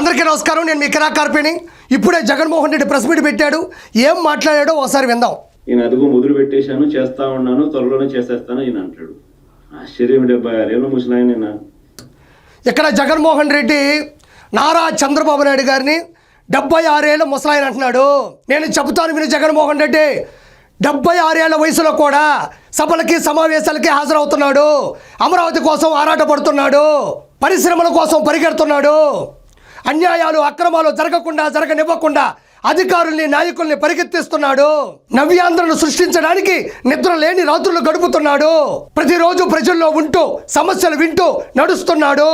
అందరికీ నమస్కారం. నేను మీ కిరా ఇప్పుడే జగన్మోహన్ రెడ్డి ప్రెస్ మీట్ పెట్టాడు. ఏం మాట్లాడాడో ఒకసారి విందాం. నేను అదుగు మొదలు పెట్టేశాను చేస్తా ఉన్నాను త్వరలోనే చేసేస్తాను ఈయన అంటాడు. ఆశ్చర్యం డెబ్బై ఆరేళ్ళు ముసలాయన ఇక్కడ జగన్మోహన్ రెడ్డి నారా చంద్రబాబు నాయుడు గారిని డెబ్బై ఆరేళ్ళ ముసలాయన అంటున్నాడు. నేను చెబుతాను విని జగన్మోహన్ రెడ్డి డెబ్బై ఆరేళ్ళ వయసులో కూడా సభలకి సమావేశాలకి హాజరవుతున్నాడు. అమరావతి కోసం ఆరాటపడుతున్నాడు. పరిశ్రమల కోసం పరిగెడుతున్నాడు. అన్యాయాలు అక్రమాలు జరగకుండా జరగనివ్వకుండా అధికారుల్ని నాయకుల్ని పరిగెత్తిస్తున్నాడు. నవ్యాంధ్రను సృష్టించడానికి నిద్ర లేని రాత్రులు గడుపుతున్నాడు. ప్రతిరోజు ప్రజల్లో ఉంటూ సమస్యలు వింటూ నడుస్తున్నాడు.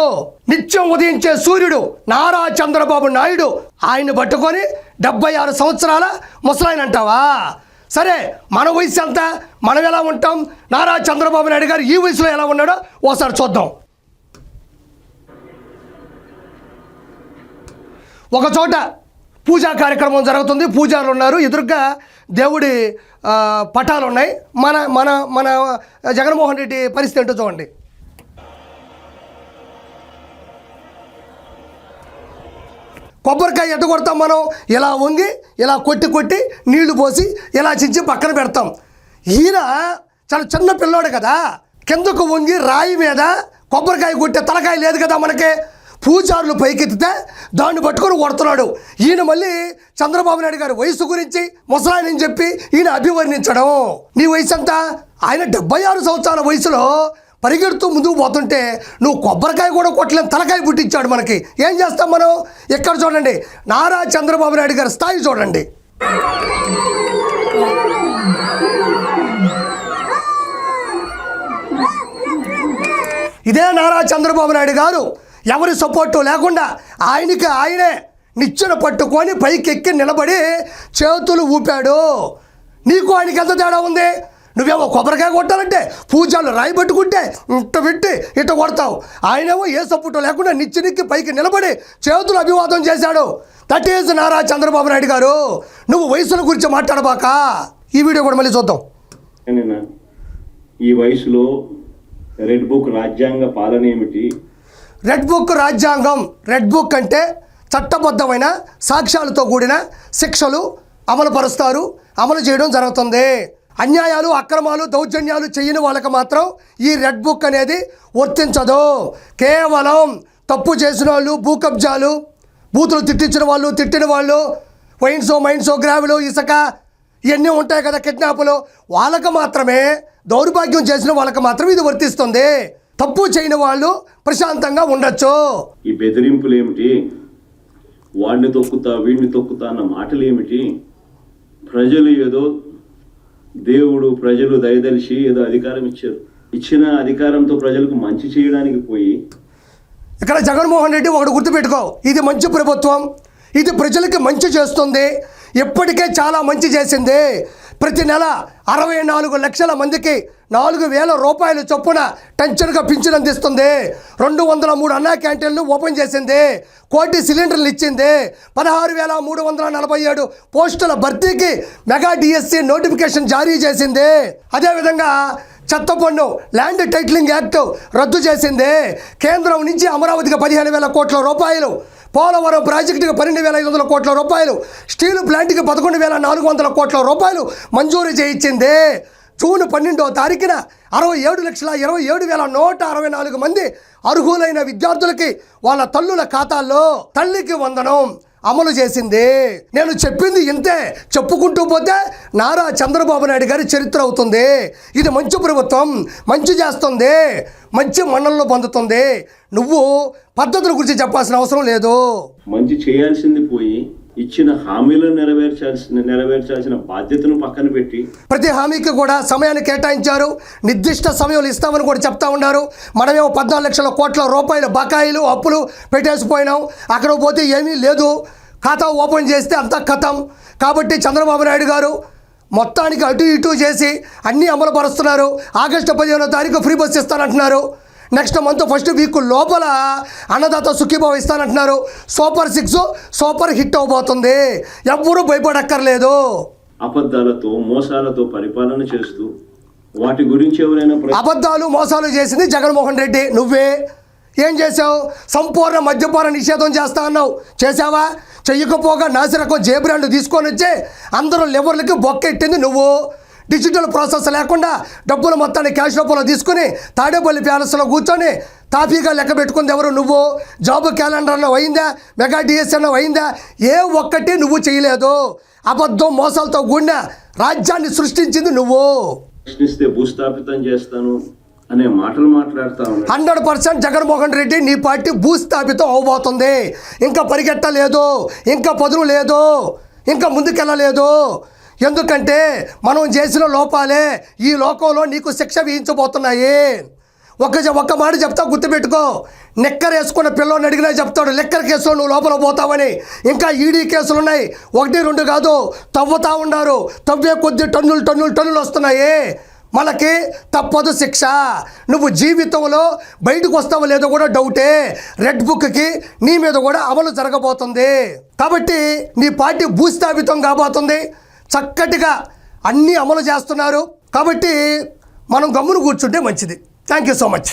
నిత్యం ఉదయించే సూర్యుడు నారా చంద్రబాబు నాయుడు. ఆయన పట్టుకొని డెబ్బై ఆరు సంవత్సరాల ముసలాయన అంటావా? సరే మన వయసు ఎంత? మనం ఎలా ఉంటాం? నారా చంద్రబాబు నాయుడు గారు ఈ వయసులో ఎలా ఉన్నాడో ఓసారి చూద్దాం. ఒక చోట పూజా కార్యక్రమం జరుగుతుంది. పూజారులు ఉన్నారు. ఎదురుగా దేవుడి పటాలు ఉన్నాయి మన మన మన జగన్మోహన్ రెడ్డి పరిస్థితి ఏంటో చూడండి. కొబ్బరికాయ ఎట్ట కొడతాం మనం. ఇలా వంగి ఇలా కొట్టి కొట్టి నీళ్ళు పోసి ఇలా చించి పక్కన పెడతాం. ఈయన చాలా చిన్న పిల్లోడు కదా. కిందకు వంగి రాయి మీద కొబ్బరికాయ కొట్టే తలకాయ లేదు కదా మనకి. పూజారులు పైకెత్తితే దాన్ని పట్టుకొని కొడుతున్నాడు. ఈయన మళ్ళీ చంద్రబాబు నాయుడు గారి వయసు గురించి ముసలాయనని చెప్పి ఈయన అభివర్ణించడం. నీ వయసు ఎంత? ఆయన డెబ్బై ఆరు సంవత్సరాల వయసులో పరిగెడుతూ ముందుకు పోతుంటే నువ్వు కొబ్బరికాయ కూడా కొట్టలేని తలకాయ పుట్టించాడు మనకి. ఏం చేస్తాం మనం? ఇక్కడ చూడండి. నారా చంద్రబాబు నాయుడు గారి స్థాయి చూడండి. ఇదే నారా చంద్రబాబు నాయుడు గారు. ఎవరి సపోర్టు లేకుండా ఆయనకి ఆయనే నిచ్చెన పట్టుకొని పైకెక్కి నిలబడి చేతులు ఊపాడు. నీకు ఆయనకి ఎంత తేడా ఉంది? నువ్వేమో కొబ్బరికాయ కొట్టాలంటే పూజలు రాయి పట్టుకుంటే ఇట్ట పెట్టి ఇట్ట కొడతావు. ఆయనేమో ఏ సపోర్టు లేకుండా నిచ్చెనెక్కి పైకి నిలబడి చేతులు అభివాదం చేశాడు. That is Nara Chandrababu Naidu garu. నువ్వు వయసుల గురించి మాట్లాడబాక. ఈ వీడియో కూడా మళ్ళీ చూద్దాం. ఈ వయసులో రెడ్ బుక్ రాజ్యాంగ పాలన ఏమిటి? రెడ్ బుక్ రాజ్యాంగం రెడ్ బుక్ అంటే చట్టబద్ధమైన సాక్ష్యాలతో కూడిన శిక్షలు అమలు పరుస్తారు అమలు చేయడం జరుగుతుంది. అన్యాయాలు అక్రమాలు దౌర్జన్యాలు చేయని వాళ్ళకి మాత్రం ఈ రెడ్ బుక్ అనేది వర్తించదు. కేవలం తప్పు చేసిన వాళ్ళు భూకబ్జాలు బూతులు తిట్టించిన వాళ్ళు తిట్టిన వాళ్ళు వైన్సో మైన్సో గ్రావులు ఇసుక ఇవన్నీ ఉంటాయి కదా కిడ్నాపులు. వాళ్ళకు మాత్రమే దౌర్భాగ్యం చేసిన వాళ్ళకి మాత్రం ఇది వర్తిస్తుంది. తప్పు చేయని వాళ్ళు ప్రశాంతంగా ఉండొచ్చు. ఈ బెదిరింపులు ఏమిటి వాడిని తొక్కుతా వీడిని తొక్కుతా అన్న మాటలు ఏమిటి ప్రజలు ఏదో దేవుడు ప్రజలు దయదలిచి ఏదో అధికారం ఇచ్చారు. ఇచ్చిన అధికారంతో ప్రజలకు మంచి చేయడానికి పోయి ఇక్కడ జగన్మోహన్ రెడ్డి ఒకటి గుర్తుపెట్టుకో. ఇది మంచి ప్రభుత్వం. ఇది ప్రజలకి మంచి చేస్తుంది. ఇప్పటికే చాలా మంచి చేసింది. ప్రతి నెల అరవై నాలుగు లక్షల మందికి నాలుగు వేల రూపాయలు చొప్పున టెన్షన్గా పింఛన్ అందిస్తుంది. రెండు వందల మూడు అన్నా క్యాంటీన్లు ఓపెన్ చేసింది. కోటి సిలిండర్లు ఇచ్చింది. పదహారు వేల మూడు వందల నలభై ఏడు పోస్టుల భర్తీకి మెగా డిఎస్సి నోటిఫికేషన్ జారీ చేసింది. అదేవిధంగా చెత్త పన్ను ల్యాండ్ టైటిలింగ్ యాక్ట్ రద్దు చేసింది. కేంద్రం నుంచి అమరావతికి పదిహేను వేల కోట్ల రూపాయలు పోలవరం ప్రాజెక్టుకి పన్నెండు వేల ఐదు వందల కోట్ల రూపాయలు స్టీల్ ప్లాంట్కి పదకొండు వేల నాలుగు వందల కోట్ల రూపాయలు మంజూరు చేయించింది. జూన్ పన్నెండో తారీఖున అరవై ఏడు లక్షల ఇరవై ఏడు వేల నూట అరవై నాలుగు మంది అర్హులైన విద్యార్థులకి వాళ్ళ తల్లుల ఖాతాల్లో తల్లికి వందనం. అమలు చేసింది. నేను చెప్పింది ఇంతే. చెప్పుకుంటూ పోతే నారా చంద్రబాబు నాయుడు గారి చరిత్ర అవుతుంది. ఇది మంచి ప్రభుత్వం. మంచి చేస్తుంది. మంచి మన్నల్లో పొందుతుంది. నువ్వు పద్ధతుల గురించి చెప్పాల్సిన అవసరం లేదు. మంచి చేయాల్సింది పోయి ఇచ్చిన హామీలను నెరవేర్చాల్సిన నెరవేర్చాల్సిన బాధ్యతను పక్కన పెట్టి ప్రతి హామీకి కూడా సమయాన్ని కేటాయించారు. నిర్దిష్ట సమయంలో ఇస్తామని కూడా చెప్తా ఉన్నారు. మనమేమో పద్నాలుగు లక్షల కోట్ల రూపాయల బకాయిలు అప్పులు పెట్టేసిపోయినాం. అక్కడ పోతే ఏమీ లేదు. ఖాతా ఓపెన్ చేస్తే అంతా కథం కాబట్టి చంద్రబాబు నాయుడు గారు మొత్తానికి అటు ఇటు చేసి అన్నీ అమలు పరుస్తున్నారు ఆగస్టు పదిహేనో తారీఖు ఫ్రీ బస్ ఇస్తానంటున్నారు. నెక్స్ట్ మంత్ ఫస్ట్ వీక్ లోపల అన్నదాత సుఖీభావ ఇస్తానంటున్నారు. సూపర్ సిక్స్ సూపర్ హిట్ అవబోతుంది. ఎవ్వరూ భయపడక్కర్లేదు. అబద్ధాలతో మోసాలతో పరిపాలన చేస్తూ వాటి గురించి ఎవరైనా అబద్ధాలు మోసాలు చేసింది జగన్మోహన్ రెడ్డి. నువ్వే. ఏం చేసావు సంపూర్ణ మద్యపాన నిషేధం చేస్తా అన్నావు. చేసావా చెయ్యకపోగా నాసిరకం జే బ్రాండ్ తీసుకొని వచ్చి అందరూ లెవర్లకి బొక్కెట్టింది నువ్వు. డిజిటల్ ప్రాసెస్ లేకుండా డబ్బులు మొత్తాన్ని క్యాష్ రూపంలో తీసుకుని తాడేపల్లి ప్యాలెస్లో కూర్చొని తాపీగా లెక్క పెట్టుకుంది ఎవరు? నువ్వు. జాబ్ క్యాలెండర్ అన్న అయిందా? మెగా డిఎస్ అన్న అయిందా? ఏ ఒక్కటి నువ్వు చేయలేదు. అబద్ధం మోసాలతో కూడిన రాజ్యాన్ని సృష్టించింది నువ్వు. ప్రశ్నిస్తే భూస్థాపితం చేస్తాను అనే మాటలు మాట్లాడుతా హండ్రెడ్ పర్సెంట్ జగన్మోహన్ రెడ్డి నీ పార్టీ భూస్థాపితం అవబోతుంది. ఇంకా పరిగెట్టలేదు ఇంకా పదును లేదు ఇంకా ముందుకెళ్ళలేదు. ఎందుకంటే మనం చేసిన లోపాలే ఈ లోకంలో నీకు శిక్ష విధించబోతున్నాయి. ఒక ఒక్క మాట చెప్తా గుర్తుపెట్టుకో. నిక్కరేసుకున్న పిల్లోని అడిగినా చెప్తాడు లెక్కర కేసులో నువ్వు లోపల పోతావని. ఇంకా ఈడీ కేసులు ఉన్నాయి ఒకటి రెండు కాదు తవ్వుతా ఉన్నారు. తవ్వే కొద్ది టన్నులు టన్నులు టన్నులు వస్తున్నాయి. మనకి తప్పదు శిక్ష. నువ్వు జీవితంలో బయటకు వస్తావో లేదో కూడా డౌటే. రెడ్ బుక్కి నీ మీద కూడా అమలు జరగబోతుంది. కాబట్టి నీ పార్టీ భూస్థాపితం కాబోతుంది. చక్కటిగా అన్నీ అమలు చేస్తున్నారు. కాబట్టి మనం గమ్మును కూర్చుంటే మంచిది. Thank you so much